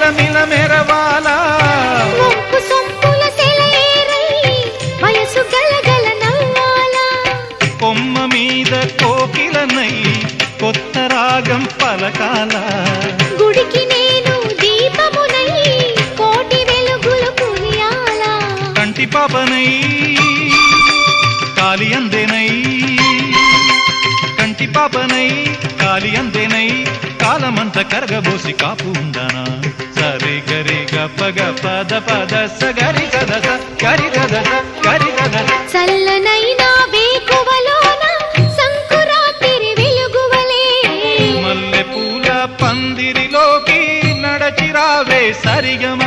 మిలమిల మెరవాలా. కొమ్మ మీద కోకిలనై కొత్త రాగం పలకాల. గుడికి నేను దీపమునై కోటి వెలుగులు కురియాల కంటి పాపనై కాలి అందెనై. కంటి పాపనై కాలి అందెనై కాలమంత కరగబోసి కాపు ఉందనా? సరి గరి గప గప ద పద స గరి గద స గరి గద స గరి గద స. చల్లనైనా వేకువలోన సంకురాతిరి వెలుగువలే. మల్లె పూల పందిరిలోకి నడచిరావే సరిగమ